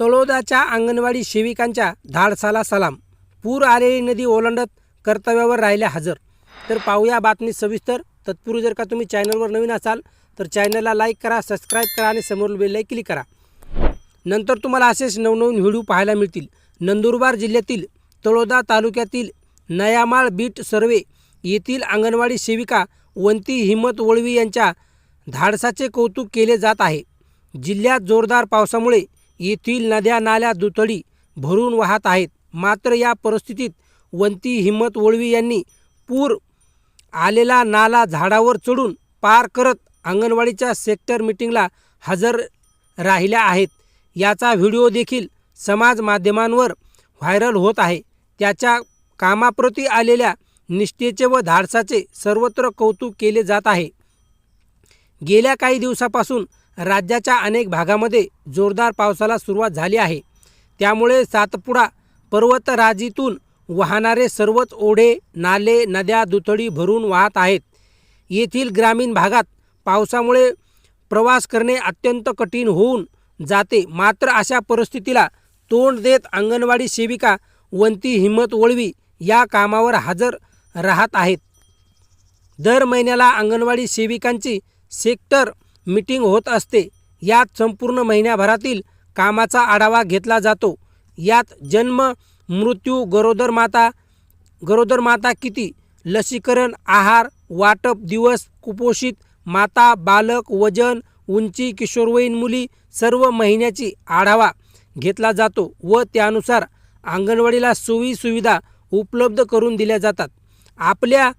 तळोदाच्या अंगणवाडी सेविकांच्या धाडसाला सलाम. पूर आलेली नदी ओलांडत कर्तव्यावर राहिल्या हजर. तर पाहूया बातमी सविस्तर. तत्पूर्वी जर का तुम्ही चॅनलवर नवीन असाल तर चॅनलला लाईक करा सबस्क्राईब करा आणि समोर बेलला क्लिक करा. नंतर तुम्हाला असेच नवनवीन व्हिडिओ पाहायला मिळतील. नंदुरबार जिल्ह्यातील तळोदा तालुक्यातील नयामाळ बीट सर्वे येथील अंगणवाडी सेविका वंती हिम्मत वळवी यांच्या धाडसाचे कौतुक केले जात आहे. जिल्ह्यात जोरदार पावसामुळे येथील नद्या नाल्या दुथडी भरून वाहत आहेत. मात्र या परिस्थितीत वंती हिम्मत वळवी यांनी पूर आलेला नाला झाडावर चढून पार करत अंगणवाडीच्या सेक्टर मिटिंगला हजर राहिल्या आहेत. याचा व्हिडिओ देखील समाज माध्यमांवर व्हायरल होत आहे. त्याच्या कामाप्रती आलेल्या निष्ठेचे व धाडसाचे सर्वत्र कौतुक केले जात आहे. गेल्या काही दिवसापासून राज्याच्या अनेक भागामध्ये जोरदार पावसाला सुरुवात झाली आहे. त्यामुळे सातपुडा पर्वतराजीतून वाहणारे सर्वच ओढे नाले नद्या दुथडी भरून वाहत आहेत. येथील ग्रामीण भागात पावसामुळे प्रवास करणे अत्यंत कठीण होऊन जाते. मात्र अशा परिस्थितीला तोंड देत अंगणवाडी सेविका वंती हिम्मत वळवी या कामावर हजर राहत आहेत. दर महिन्याला अंगणवाडी सेविकांची सेक्टर मीटिंग होत असते. यात संपूर्ण महिन्याभरातील कामाचा आढावा घेतला जातो. यात जन्म मृत्यू गरोदर माता गरोदर माता किती लसीकरण आहार वाटप दिवस कुपोषित माता बालक वजन उंची किशोरवयीन मुली सर्व महिन्याची आढावा घेतला जातो व त्यानुसार अंगणवाडीला सोयी सुविधा उपलब्ध करून दिल्या जातात. आपल्या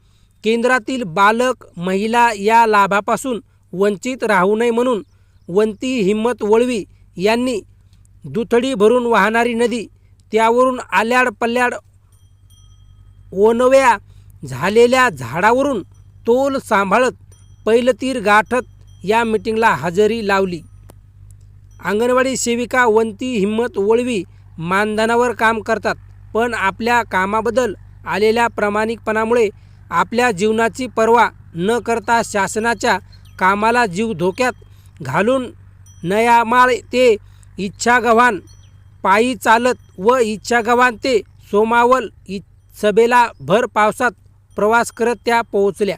केंद्रातील बालक महिला या लाभापासून वंचित राहू नये म्हणून वंती हिम्मत वळवी यांनी दुथडी भरून वाहणारी नदी त्यावरून आल्याड पल्ल्याड ओनव्या झालेल्या झाडावरून तोल सांभाळत पैलतीर गाठत या मिटिंगला हजेरी लावली. अंगणवाडी सेविका वंती हिम्मत वळवी मानधनावर काम करतात पण आपल्या कामाबद्दल आलेल्या प्रामाणिकपणामुळे आपल्या जीवनाची पर्वा न करता शासनाच्या कामाला जीव धोक्यात घालून नयामाळ ते इच्छागव्हाण पायी चालत व इच्छागव्हाण ते सोमावल इ सभेला भर पावसात प्रवास करत त्या पोहोचल्या.